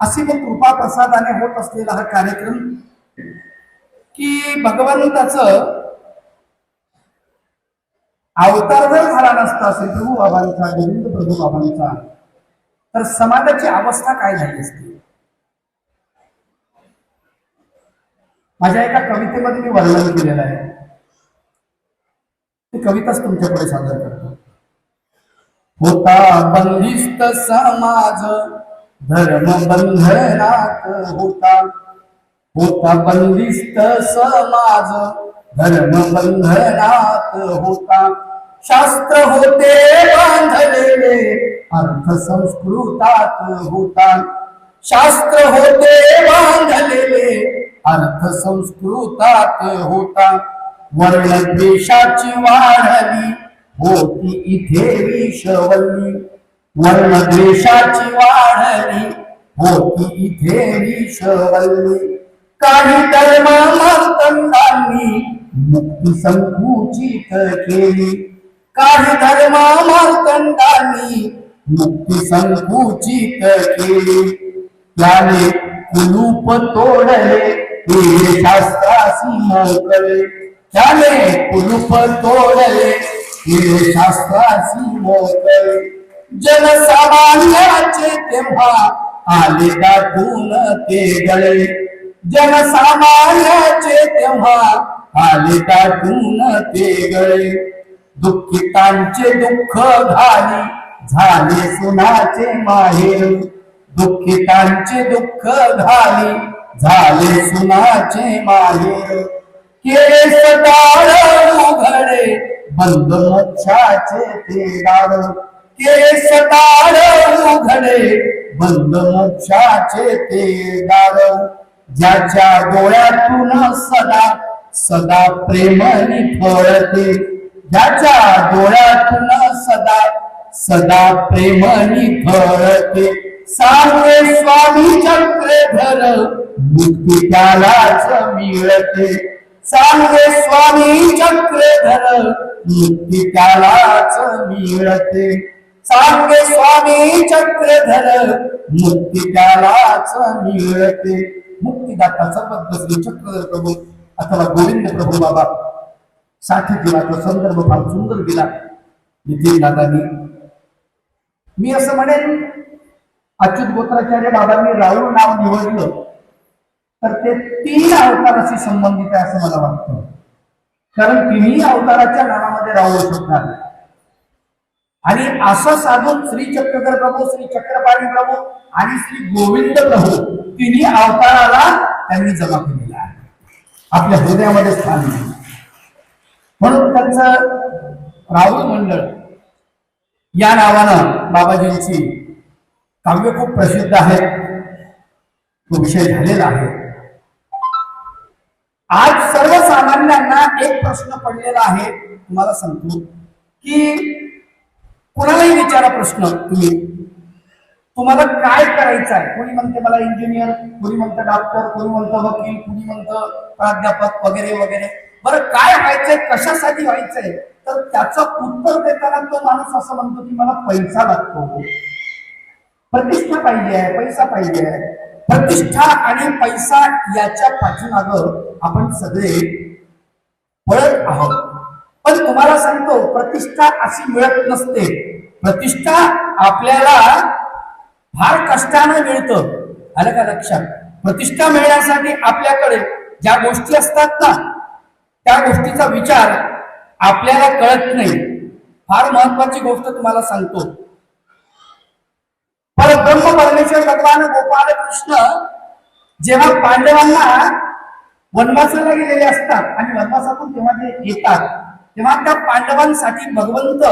अशी मग कृपा प्रसादाने होत असलेला हा कार्यक्रम की भगवंताचं अवतार जर झाला नसता श्री प्रभू बाबांचा गोविंद प्रभू बाबांचा तर समाजाची अवस्था काय झाली असती? माझ्या एका कवितेमध्ये मी वर्णन केलेलं आहे. ती कविताच तुमच्याकडे सादर करतो. होता बंदिस्त समाज धर्म बंधनात होता होता बंदिस्त समाज. धर्म बंधनात होता. शास्त्र होते बांधलेले. अर्थ संस्कृतात होता. शास्त्र होते बांधलेले. अर्थ संस्कृतात होता. वर्णद्वेषाची वाढली. होती इथे विषवल्ली. वर्णद्वेषाची वाढली होती इथे विषवल्ली. काही धर्म मुक्ती संकुचित केली. काही धर्म मुक्ती संकुचित केली. त्याने कुलूप तोडले हे शास्त्रासी मोकळे त्याने कुलूप तोडले हे शास्त्रासी मोकळे जनसामान्याचे तेव्हा आले दाटून ते गळे जनसामान्याचे तेव्हा आले दाटून ते गळे दुःखितांचे दुःख घाली झाले सुनाचे माहेर दुःखितांचे दुःख घाली झाले सुनाचे माहेर केले सदाळ उघडे बंद मोक्षाचे ते दार केस दार उघडे बंद मोक्षाचे ते दार. ज्याच्या डोळ्यातून सदा सदा प्रेम निफळते ज्याच्या डोळ्यातून सदा सदा प्रेम निफळते सारे स्वामी चक्रधर मुक्ती त्यालाच मिळते. सारे स्वामी चक्रधर मुक्ती त्यालाच मिळते. सांगे स्वामी चक्रधर मुक्ती त्यालाच मिळते मुक्तिदाता सर्वज्ञ श्री चक्रधर प्रभू अथवा गोविंद प्रभू बाबा. साठी दिनाचा संदर्भ फार सुंदर दिला. नितीन दादानी. मी असं म्हणेन अच्युत गोत्राचार्य बाबांनी राहुल नाव निवडलं तर ते तीन अवताराशी संबंधित आहे असं मला वाटतं. कारण तिन्ही अवताराच्या नावामध्ये राहुल शकणार आणि असं साधून श्री चक्रधर प्रभू श्री चक्रपाणी प्रभू आणि श्री गोविंद प्रभू तिन्ही अवताराला त्यांनी जमा केलेला आहे. आपल्या हृदयामध्ये स्थान दिलं. म्हणून त्यांचं राहुल मंडळ या नावानं बाबाजींची काव्य खूप प्रसिद्ध आहेत तो विषय झालेला आहे. आज सर्वसामान्यांना एक प्रश्न पडलेला आहे. तुम्हाला सांगतो की कोणालाही विचारा प्रश्न तुम्ही. तुम्हाला काय करायचं आहे? कोणी म्हणते मला इंजिनियर कोणी म्हणतं डॉक्टर कोणी म्हणतं वकील कोणी म्हणतं प्राध्यापक वगैरे वगैरे. बरं काय व्हायचंय? कशासाठी व्हायचंय? तर त्याचं उत्तर देताना तो माणूस असं म्हणतो की मला पैसा लागतो. प्रतिष्ठा पाहिजे आहे पैसा पाहिजे आहे. प्रतिष्ठा आणि पैसा याच्या पाठीमाग आपण सगळे पळत आहोत. सांगतो प्रतिष्ठा अशी मिळत नसते. प्रतिष्ठा आपल्याला फार कष्टानं मिळतं. आलं का लक्षात? प्रतिष्ठा मिळण्यासाठी आपल्याकडे ज्या गोष्टी असतात ना त्या गोष्टीचा विचार आपल्याला कळत नाही. फार महत्वाची गोष्ट तुम्हाला सांगतो. पर ब्रह्म परमेश्वर भगवान गोपाल कृष्ण जेव्हा पांडवांना वनवासाला गेलेले असतात आणि वनवासातून तेव्हा ते येतात तेव्हा त्या पांडवांसाठी भगवंत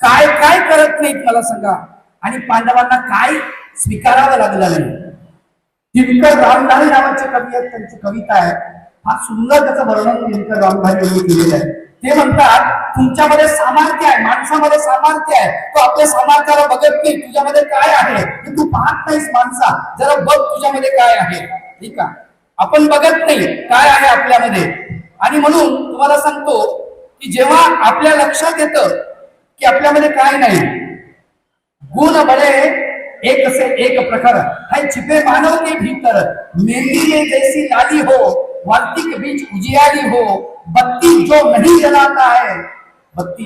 काय काय करत नाहीत मला सांगा. आणि पांडवांना काय स्वीकारावं लागलं नाही. दिनकर रामधारी नावाचे कवी आहेत त्यांची कविता आहे. हा सुंदर त्याचं वर्णन दिनकर रामधारी यांनी केलेलं आहे. ते म्हणतात तुमच्यामध्ये सामर्थ्य आहे माणसामध्ये सामर्थ्य आहे. तो आपल्या सामर्थ्याला बघत नाही तुझ्यामध्ये काय आहे? हे तू पाहत नाहीस माणसा. जरा बघ तुझ्यामध्ये काय आहे. ठीक आहे? आपण बघत नाही काय आहे आपल्यामध्ये. आणि म्हणून तुम्हाला सांगतो की जेव्हा आपल्या लक्षात येतं की आपल्यामध्ये काय नाही, गुण बळे एक से एक प्रकार. है छिपे मानव के भीतर मेहंदी में जैसी लाली हो वाल्टी के बीच उजियाली हो, बत्ती जो नहीं जलाता है, बत्ती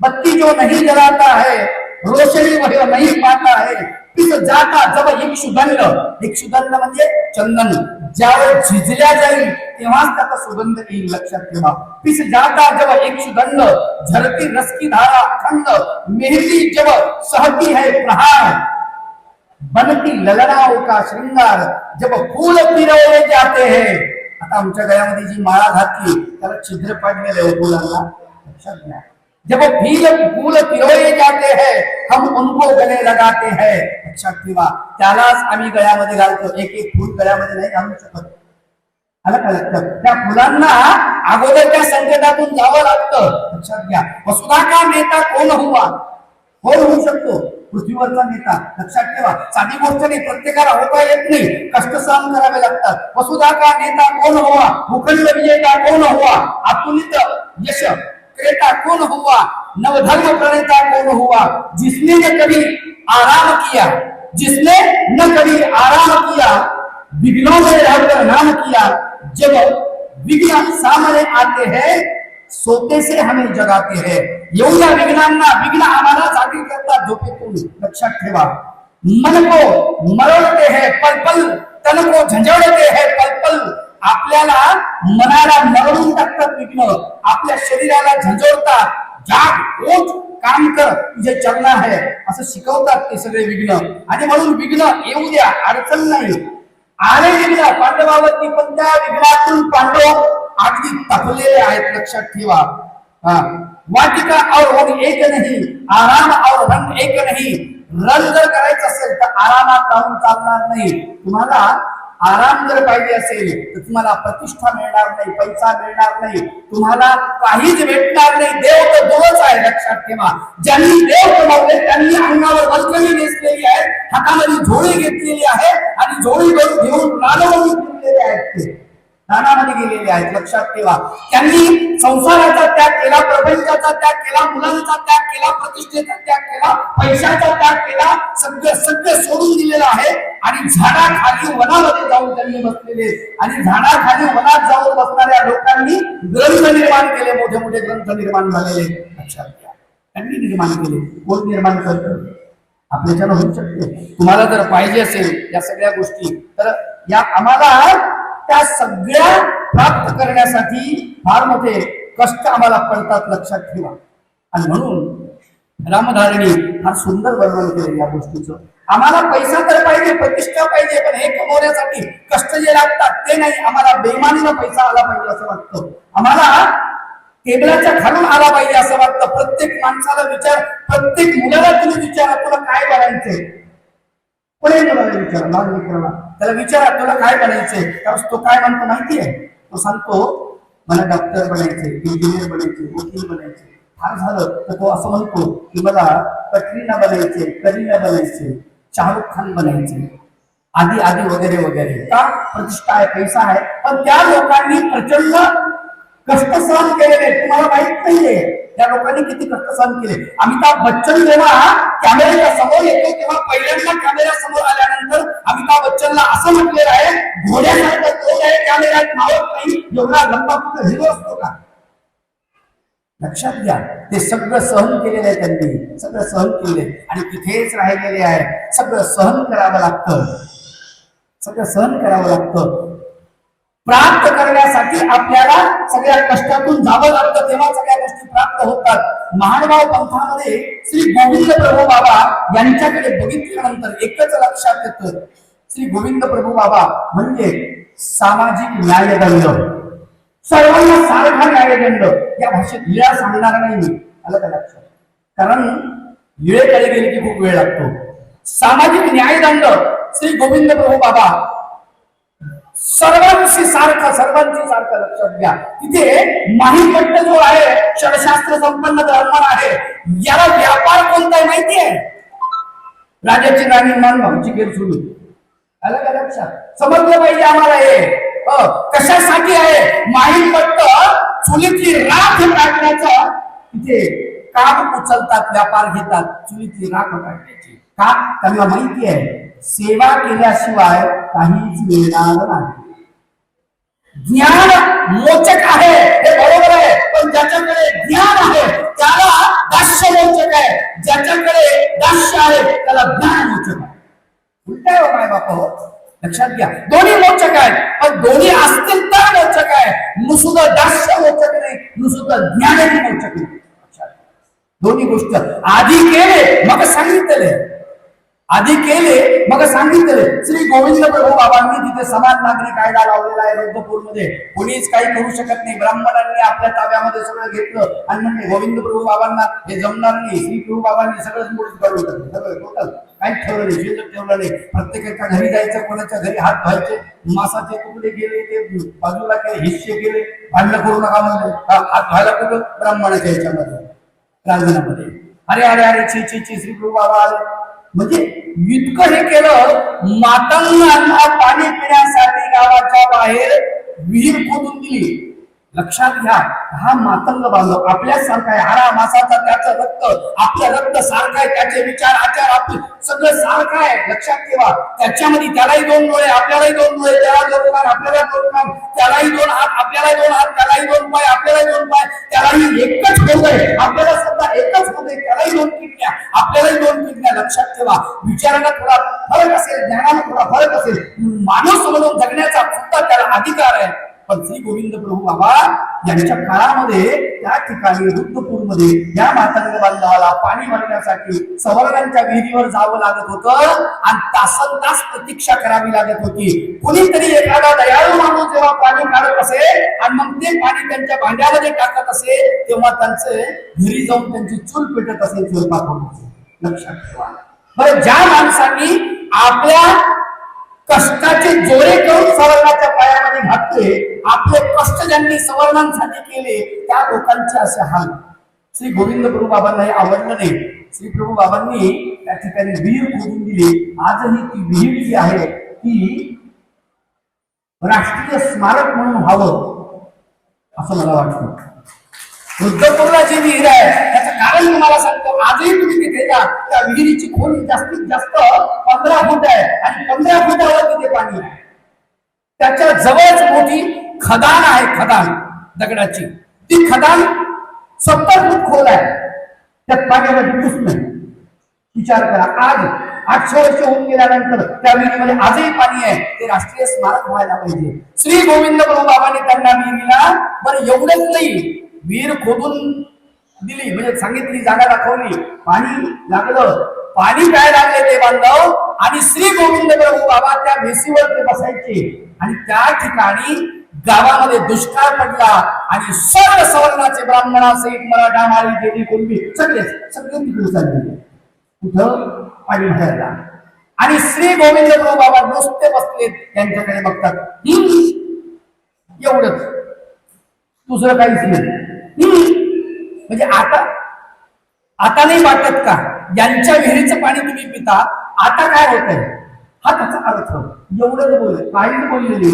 बत्ती जो नहीं जलाता है, रोशनी वह नहीं पाता है जाता जब इक्षुदंड। इक्षुदंड म्हणजे चंदन सुगंध जाता जब इक्षुदंड झरती रस की धारा अखंड मेहंदी जब सहती है प्रहार. बनती ललनाओं का श्रृंगार जब फूल पिरवले जाते हैं. आता आमच्या गळ्यामध्ये जी माळा छिद्र पडलेले हो फुलांना. लक्षात जब फील फूल पिरोए जाते हैं हम उनको गले लगाते हैं। लक्षात ठेवा त्यालाच आम्ही गळ्यामध्ये घालतो. एक एक फूल गळ्यामध्ये नाही घालू शकत. आलं का लक्षात? त्या फुलांना अगोदर त्या संकटातून जावं लागतं. लक्षात घ्या. वसुधा का नेता कोण हुवा कोण होऊ शकतो? पृथ्वीवरचा नेता. लक्षात ठेवा. साधी गोष्ट नाही. प्रत्येकाला होता येत नाही. कष्ट सहन करावे लागतात. वसुधा का नेता कोण हवा मुखंड विजेता कोण हवा अतुलित यश. कौन हुआ? नवधर्म प्रणेता कौन हुआ? जिसने न कभी आराम किया, जिसने न कभी आराम किया, विघ्नों में रहकर नाम किया, जब विघ्न सामने आते हैं, सोते से हमें जगाते हैं। एवढ्या विघ्नांना विघ्न आम्हाला जागी करतात झोपेतून लक्षात ठेवा मन को मरोड़ते हैं, पल पल, तन को झंझोड़ते हैं, पल पल। आपल्याला मनाला मरवून टाकतात विघ्न आपल्या शरीराला झंझवतात जाग ओठ काम कर. तुझे चरण आहे असं शिकवतात ते सगळे विघ्न. आणि म्हणून विघ्न येऊ द्या अडचण नाही. आले विघ्न पांडवावरती पण त्या विघ्नातून पांडव अगदी तपलेले आहेत लक्षात ठेवा. वाटिका और वन एक नाही आराम और रंग एक नाही. रन जर करायचं असेल तर आरामात राहून चालणार नाही. तुम्हाला आराम जर पाहिजे असेल तर तुम्हाला प्रतिष्ठा मिळणार नाही पैसा मिळणार नाही तुम्हाला काहीच भेटणार नाही. देव तर दोनच आहे लक्षात ठेवा. ज्यांनी देव कमावले त्यांनी अंगावर वस्त्रही नेसलेली आहे हातामध्ये झोळी घेतलेली आहे आणि झोळी घेऊन घेऊन रानवणी आहेत ते. रानामध्ये गेलेले आहेत लक्षात ठेवा. त्यांनी संसाराचा त्याग केला प्रपंचाचा त्याग केला मुलांचा त्याग केला प्रतिष्ठेचा त्याग केला पैशाचा त्याग केला सगळं सगळं सोडून दिलेलं आहे. आणि झाडाखाली वनामध्ये जाऊन त्यांनी बसलेले. आणि झाडाखाली वनात जाऊन बसणाऱ्या लोकांनी ग्रंथ निर्माण केले मोठे मोठे ग्रंथ निर्माण झालेले. लक्षात घ्या. त्यांनी निर्माण केले. कोण निर्माण करतो? आपल्याच्यानं होऊ शकते. तुम्हाला जर पाहिजे असेल या सगळ्या गोष्टी तर या आम्हाला त्या सगळ्या प्राप्त करण्यासाठी फार मोठे कष्ट आम्हाला पडतात लक्षात ठेवा. आणि म्हणून रामधारणी फार सुंदर वर्णन केलं या गोष्टीचं. आम्हाला पैसा तर पाहिजे प्रतिष्ठा पाहिजे पण हे कमवण्यासाठी कष्ट जे लागतात ते नाही. आम्हाला बेमानीनं पैसा आला पाहिजे असं वाटतं. आम्हाला टेबलाच्या खालून आला पाहिजे असं वाटतं. प्रत्येक माणसाला विचार प्रत्येक मुलाला तुम्ही विचारा तुला काय करायचंय? कोणी मुलाला विचार लहान मित्राला त्याला विचारा तुला काय बनायचंय? त्यावेळेस तो काय म्हणतो माहिती आहे? तो सांगतो मला डॉक्टर बनायचे इंजिनियर बनायचे वकील बनायचे फार झालं तर तो असं म्हणतो की मला कटरीना बनायचे करीना बनायचे शाहरुख खान बनायचे आधी आधी वगैरे वगैरे. का? प्रतिष्ठा आहे पैसा आहे. पण त्या लोकांनी प्रचंड कष्ट सहन केलेले तुम्हाला माहीत नाहीये. त्या लोकांनी किती कष्ट सहन केले. अमिताभ बच्चन जेव्हा कॅमेऱ्याच्या समोर येतो तेव्हा पहिल्यांदा कॅमेऱ्या समोर आल्यानंतर अमिताभ बच्चनला असं म्हटलेलं आहे घोड्यासारखा तोंड आहे कॅमेऱ्यात मावत नाही एवढा लंबा कुठं हिरो असतो का? लक्षात घ्या ते सगळं सहन केलेलं आहे त्यांनी. सगळं सहन केले आणि तिथेच राहिलेले आहे. सगळं सहन करावं लागतं. सगळं सहन करावं लागतं. प्राप्त करण्यासाठी आपल्याला सगळ्या कष्टातून जावं लागतं तेव्हा सगळ्या गोष्टी प्राप्त होतात. महानभाव पंथामध्ये श्री गोविंद प्रभू बाबा यांच्याकडे बघितल्यानंतर एकच लक्षात येतं. श्री गोविंद प्रभू बाबा म्हणजे सामाजिक न्यायदंड. सर्वांना सारखा न्यायदंड. या भाषेत लिळा सांगणार नाही मी. आलं का लक्षात? कारण लिळेकडे गेले की खूप वेळ लागतो. सामाजिक न्यायदंड. श्री गोविंद प्रभू बाबा सर्वांशी सारखं सर्वांची सारखं लक्षात घ्या. तिथे माहीपट्ट जो आहे षडशास्त्र संपन्न धर्म आहे. याला व्यापार कोणता आहे माहिती आहे? राजाची राणी मान भाऊची सुरू आलं का लक्षात? समजलं पाहिजे आम्हाला हे. अ, कशासाठी आहे? माहीपट्ट चुलीतली राख काढण्याचं तिथे काम उचलतात व्यापार घेतात चुलीतली राख काढण्याची. का त्यांना माहिती आहे. सेवा केल्याशिवाय काहीच मिळणार नाही. ज्ञान मोचक आहे, हे बरोबर आहे. पण ज्याच्याकडे ज्ञान आहे, त्याला दास्य मोचक आहे. ज्याच्याकडे दास्य आहे, त्याला ज्ञान मोचक आहे. उलट आहे माय बाप लक्षात घ्या. दोन्ही मोचक आहेत. पण दोन्ही असतील तर मोचक आहे. नुसतं दास्य मोचक नाही नुसतं ज्ञानही मोचक नाही. दोन्ही गोष्ट आधी केले, मग सांगितले. आधी केले मग सांगितले. श्री गोविंद प्रभू बाबांनी तिथे समान नागरी कायदा लावलेला आहे रुद्रपूरमध्ये कोणीच काही करू शकत नाही. ब्राह्मणांनी आपल्या ताब्यामध्ये सगळं घेतलं. आणि म्हणजे गोविंद प्रभू बाबांना हे जमणार नाही. श्री प्रभू बाबांनी सगळंच मुळीच करून टाकलं. टोटल काही ठेवलं नाही. शिल्लक ठेवलं नाही प्रत्येकाच्या घरी जायचं कोणाच्या घरी हात धुवायचे मासाचे तुकडे गेले ते बाजूला काही हिस्से गेले भांडणं करू नका म्हणजे हात धुवायला कुठं? ब्राह्मणाच्या ह्याच्यामध्ये रांजणामध्ये अरे अरे अरे छी छी छी श्री प्रभू बाबा आले. म्हणजे इतकं हे केलं मातांना पाणी पिण्यासाठी गावाच्या बाहेर विहीर खोदून दिली. लक्षात घ्या हा मातंग बांधव आपल्यासारखा आहे. हारा मासाचा त्याचं रक्त आपलं रक्त सारखं आहे त्याचे विचार आचार आपले सगळं सारखं आहे. लक्षात ठेवा त्याच्यामध्ये त्यालाही दोन डोळे आपल्यालाही दोन डोळे त्याला दोन कान आपल्याला दोन कान त्यालाही दोन हात आपल्यालाही दोन हात त्यालाही दोन पाय आपल्यालाही दोन पाय त्यालाही एकच होत आहे. आपल्याला सुद्धा एकच होत आहे त्यालाही दोन किडण्या आपल्यालाही दोन किडण्या. लक्षात ठेवा विचाराला थोडा फरक असेल ज्ञानाला थोडा फरक असेल. माणूस म्हणून जगण्याचा सुद्धा त्याला अधिकार आहे. पण श्री गोविंद प्रभू बाबा यांच्या काळामध्ये त्या ठिकाणी रुद्रपूरमध्ये या मातंग बांधवाला पाणी भरण्यासाठी सवर्णांच्या विहिरीवर जावं लागत होतं आणि तासन तास प्रतीक्षा करावी लागत होती. कुणीतरी एखादा दयाळू माणूस जेव्हा पाणी काढत असे आणि मग ते पाणी त्यांच्या भांड्यामध्ये टाकत असे तेव्हा त्यांचे घरी जाऊन त्यांची चूल पेटत असेल स्वयंपाक होत लक्षात ठेवा. बरं ज्या माणसांनी आपल्या कष्टाचे जोरे करून सवर्णाच्या पायामध्ये घातले. आपले कष्ट ज्यांनी सवर्णांसाठी केले त्या लोकांचे असे हाल. श्री गोविंद प्रभू बाबांना हे आवडलं नाही. श्री प्रभू बाबांनी त्या ठिकाणी विहीर खोदून दिली. आजही ती विहीर जी आहे ती राष्ट्रीय स्मारक म्हणून व्हावं असं मला वाटतं. रुद्रपूरला जी विहीर आहे. त्याचं कारण तुम्हाला सांगतो आजही तुम्ही तिथे जा त्या विहिरीची खोली जास्तीत जास्त पंधरा फूट आहे आणि पंधरा फुटावर तिथे पाणी आहे. त्याच्या जवळच मोठी खदान आहे खदान दगडाची. ती खदान सत्तर फूट खोल आहे. त्यात पाण्यामध्ये घुस नाही. विचार करा आज आठशे वर्ष होऊन गेल्यानंतर त्या विहिरीमध्ये आजही पाणी आहे. ते राष्ट्रीय स्मारक व्हायला पाहिजे. श्री गोविंद प्रभू बाबाने त्यांना विहिरीला बरं एवढंच नाही विहीर खोदून दिली म्हणजे सांगितली जागा दाखवली. पाणी लागलं. पाणी काय लागले ते बांधव? आणि श्री गोविंद प्रभू बाबा त्या भेसीवर ते बसायचे. आणि त्या ठिकाणी गावामध्ये दुष्काळ पडला. आणि सर्व सवर्णाचे ब्राह्मणासहित मराठा मारी देवी कुणबी सगळे सगळे तिकडे चालले. कुठं? पाणी भरायला आणि श्री गोविंद प्रभू बाबा नुसते बसले त्यांच्याकडे बघतात. एवढंच. दुसरं काहीच नाही. म्हणजे आता आता नाही वाटत का? यांच्या विहिरीचं पाणी तुम्ही पिता आता काय होत आहे हा त्याचा अर्थ. एवढंच बोल काही बोललेली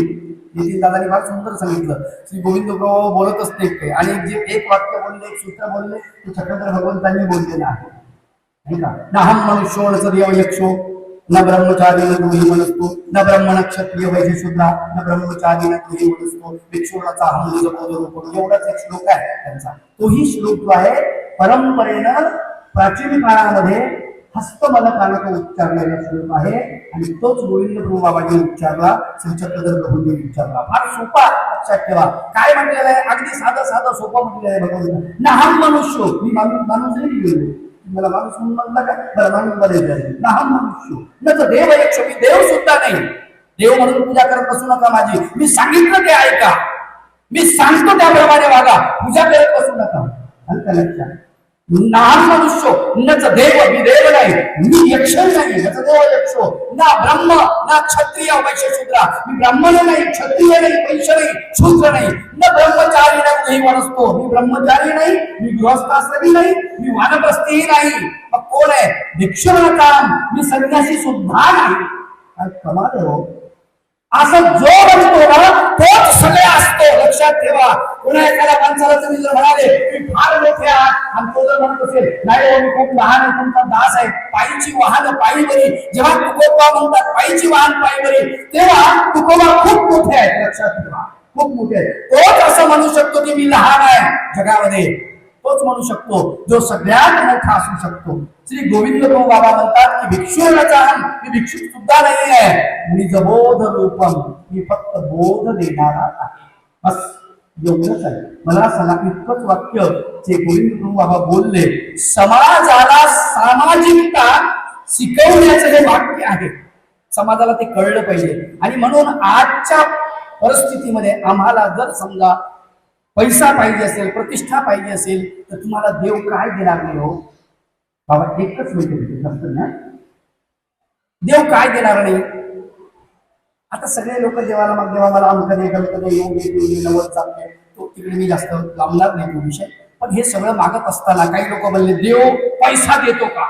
नितीन दादानी फार सुंदर सांगितलं. श्री गोविंद बोलत असते नाही आणि जे एक वाक्य बोलले एक सूत्र बोलले ते छत्रपती भगवंतांनी बोललेलं आहे. नाही का? नाहम हम मनुष्यो न सदैव यक्षो. न ब्रह्मचारी न गृही मनसतो न ब्रह्मण क्षत्रिय वैश्य शूद्रा न ब्रह्मचारी न गृही मनसतो भिक्षुणाचा हम रूप एवढाच एक श्लोक आहे त्यांचा. तोही श्लोक जो आहे परंपरेनं प्राचीन काळामध्ये हस्तमल हस्तमलकानं उच्चारलेला श्लोक आहे आणि तोच गोविंद प्रभू बाबांनी उच्चारला श्रीचक्रधर प्रभूंनी उच्चारला. फार सोपा लक्षात ठेवा. काय म्हटलेलं आहे? अगदी साधं साधं सोपं म्हटलेलं आहे भगवंत ना हम मनुष्य मी माणूस माणूस नाही गेलो मला माणूस म्हणून म्हणला काय? मला माणूसमध्ये लहान मनुष्य. न देव एक मी देव सुद्धा नाही. देव म्हणून पूजा करत बसू नका माझी. मी सांगितलं ते ऐका. मी सांगतो त्याप्रमाणे वागा. पूजा करत बसू नका. आलं लक्षात. नाम मनुष्य नच देव विदेव नाही मी यक्ष नाही नच देव यक्ष ना ब्रह्म ना क्षत्रिय वैश्य शूद्र मी ब्राह्मण नाही क्षत्रिय नाही वैश्य नाही शूद्र नाही न ब्रह्मचारी नाही काही वनसतो मी ब्रह्मचारी नाही मी गृहस्थाश्रमी नाही मी वानप्रस्थीही नाही मग कोण आहे भिक्षुण काम मी संन्यासी सुद्धा नाही काय कमाल आहे हो असं जो म्हणतो ना तोच सगळे असतो. लक्षात ठेवा. पुन्हा एखाद्या माणसाला तुम्ही जर म्हणाले मी फार मोठे आहात आणि तो जर म्हणत असेल नाही मी खूप लहान आहे तुमचा दास आहे पायीची वाहन पायी बरी जेव्हा तुकोबा म्हणतात पायीची वाहन पायी बरी तेव्हा तुकोबा खूप मोठे आहेत. लक्षात ठेवा. खूप मोठे आहेत. तोच असं म्हणू शकतो की मी लहान आहे जगामध्ये. तोच म्हणू शकतो जो सगळ्यात मोठा असू शकतो. श्री गोविंद भाऊ बाबा म्हणतात की भिक्षुराचा मी भिक्षुक सुद्धा नाही आहे मी जबोध रूपम मी फक्त बोध देणारा आहे. बस एवढंच आहे. मला सला इतकंच वाक्य जे गोविंद गुरु बाबा बोलले समाजाला सामाजिकता शिकवण्याचं हे वाक्य आहे. समाजाला ते कळलं पाहिजे. आणि म्हणून आजच्या परिस्थितीमध्ये आम्हाला जर समजा पैसा पाहिजे असेल प्रतिष्ठा पाहिजे असेल तर तुम्हाला देव काय देणार नाही हो? बाबा एकच मिनिट ना देव काय देणार नाही? आता सगळे लोक देवाला मग देवा मला अंक दे गलत दे दे नवद चालते तो तिकडे मी जास्त लांबणार नाही तो विषय. पण हे सगळं मागत असताना काही लोक म्हणले देव पैसा देतो का?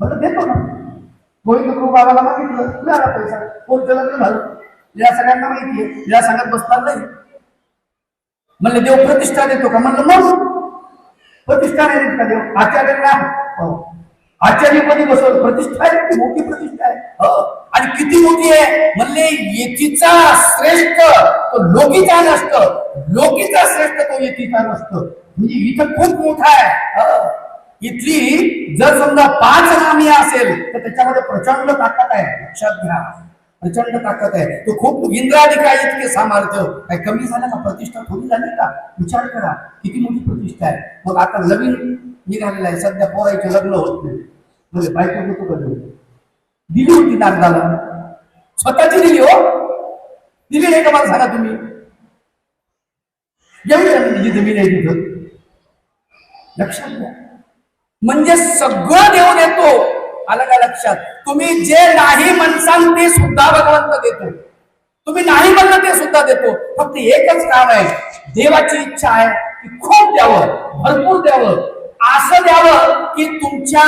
बरं देतो ना. गोविंद प्रभू बाबाला मागितलं मिळाला पैसा. कोणतं झालं? या सगळ्यांना माहितीये या सांगत बसणार नाही. म्हणलं देव प्रतिष्ठा देतो का? म्हणलं मग. प्रतिष्ठा नाही देत का देव. आचार्यांना हो. आचार्यपदी बसवलं. प्रतिष्ठा आहे मोठी प्रतिष्ठा आहे. हो. आणि किती मोठी आहे? म्हणले येतीचा श्रेष्ठ तो लोकीचा नसत. लोकीचा श्रेष्ठ तो येतीचा नसत. म्हणजे इथं खूप मोठा आहे. हो. इथली जर समजा पाच नामी असेल तर त्याच्यामध्ये प्रचंड ताकद आहे. लक्षात घ्या. प्रचंड ताकद आहे. तो खूप इंद्राधिका इतके सामर्थ्य काय कमी झालं का प्रतिष्ठा थोडी झाली का? विचार करा. किती मोठी प्रतिष्ठा आहे. मग आता नवीन निघालेलं आहे. सध्या पोरायचे लग्न होत नाही. म्हणजे बायको होतो कधी दिली होती नागदाला स्वतःची दिली हो. दिली नाही का मला सांगा तुम्ही? एवढी ज़मीन आहे तिथं. लक्षात घ्या. म्हणजे सगळं देव देतो आलं का लक्षात? तुम्ही जे नाही म्हणसाल ते सुद्धा भगवंत देतो. तुम्ही नाही म्हणलं ते सुद्धा देतो. फक्त एकच काम आहे. देवाची इच्छा आहे की खूप द्यावं भरपूर द्यावं. असं द्यावं की तुमच्या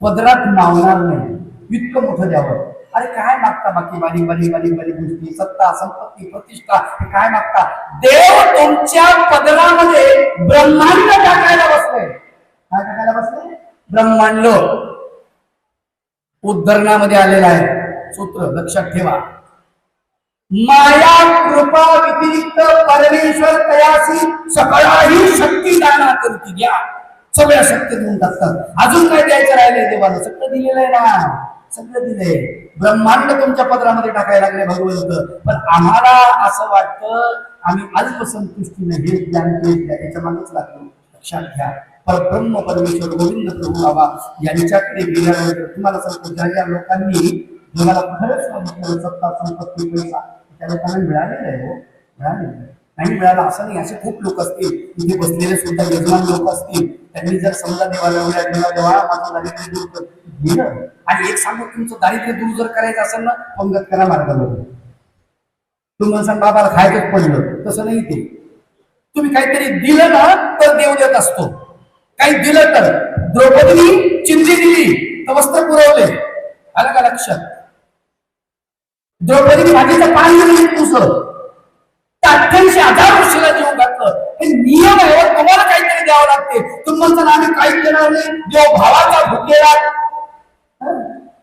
पदरात मावणार नाही. इतकं मोठं द्यावं. अरे काय मागता बाकी? बारी बारी बारी बारी गोष्टी सत्ता संपत्ती प्रतिष्ठा काय मागता? देव तुमच्या पदरामध्ये ब्रह्मांड टाकायला बसलंय काय टाकायला बसलंय ब्रह्मांड. उद्धरणामध्ये आलेला आहे. सूत्र लक्षात ठेवा. माया कृपा व्यतिरिक्त परमेश्वर तयासी सगळाही शक्ती दाना करती द्या सगळ्या शक्ती देऊन टाकतात. अजून काय द्यायचं राहिलंय देवाला? सगळं दिलेलं आहे ना. सगळं दिलंय. ब्रह्मांड तुमच्या पत्रामध्ये टाकायला लागले भगवंत. पण आम्हाला असं वाटतं आम्ही अल्पसंतुष्टीने हे ज्ञान केलं त्याच्या मागच लागलो. लक्षात घ्या. परब्रह्म परमेश्वर गोविंद प्रभू बाबा यांच्याकडे गेल्यानंतर तुम्हाला सांगतो ज्या ज्या लोकांनी तुम्हाला खरंच मागितलं सत्ता संपत्ती पैसा त्या लोकांना मिळालेलं आहे हो मिळालेलं आहे. नाही मिळालं असं नाही असे खूप लोक असतील इथे बसलेले सुद्धा यजमान लोक असतील त्यांनी जर समजा देवाला एवढ्या देवा देवा माझं दारिद्र्य दूर कर. गेलं आणि एक सांगू तुमचं दारिद्र्य दूर जर करायचं असेल ना पंगत करा मार्गाला तुम्ही सांग बाबाला खायचंच पडलं. तसं नाही ते. तुम्ही काहीतरी दिलं ना तर देव देत असतो. काही दिलं तर. द्रौपदीने चिंधी दिली तर वस्त्र पुरवले. आलं का लक्षात? द्रौपदी भाजीचं पाणी दिली तुझं अठ्ठ्याऐंशी हजार वर्षाला देऊ घातलं. हे नियम आहे तुम्हाला काहीतरी द्यावं लागते. तुम्हाला म्हणता आम्ही काही देणार नाही. देव भावाचा भुकेला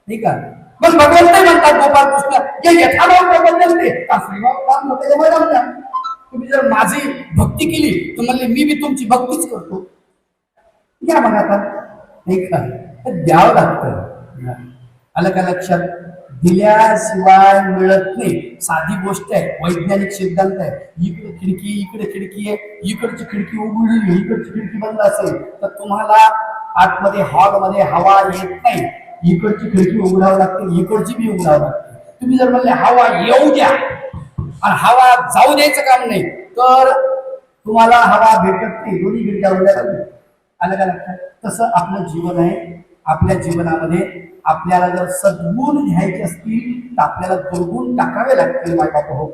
ठीक आहे मग भगवंत म्हणतात गोपाळ कृष्ण जे यथाभाव प्रबंधन का श्रीभाव तुम्ही जर माझी भक्ती केली तर म्हणले मी बी तुमची भक्तीच करतो. द्या मग आता. नाही का तर द्यावं लागतं. आलं का लक्षात? दिल्याशिवाय मिळत नाही. साधी गोष्ट आहे. वैज्ञानिक सिद्धांत आहे. इकडे खिडकी इकडे खिडकी आहे. इकडची खिडकी उघडली इकडची खिडकी बंद असेल तर तुम्हाला आतमध्ये हॉलमध्ये हवा येत नाही. इकडची खिडकी उघडावं लागते. इकडची बी उघडावं लागते. तुम्ही जर म्हणले हवा येऊ द्या. आणि हवा जाऊ द्यायचं काम नाही तर तुम्हाला हवा भेटत नाही. दोन्ही खिडक्या उघड्या लागतील आलं का लक्षात? तसं आपलं जीवन आहे आपल्या जीवनामध्ये आपल्याला जर सद्गुण घ्यायचे असतील तर आपल्याला दुर्गुण टाकावे लागतील माय बाप हो.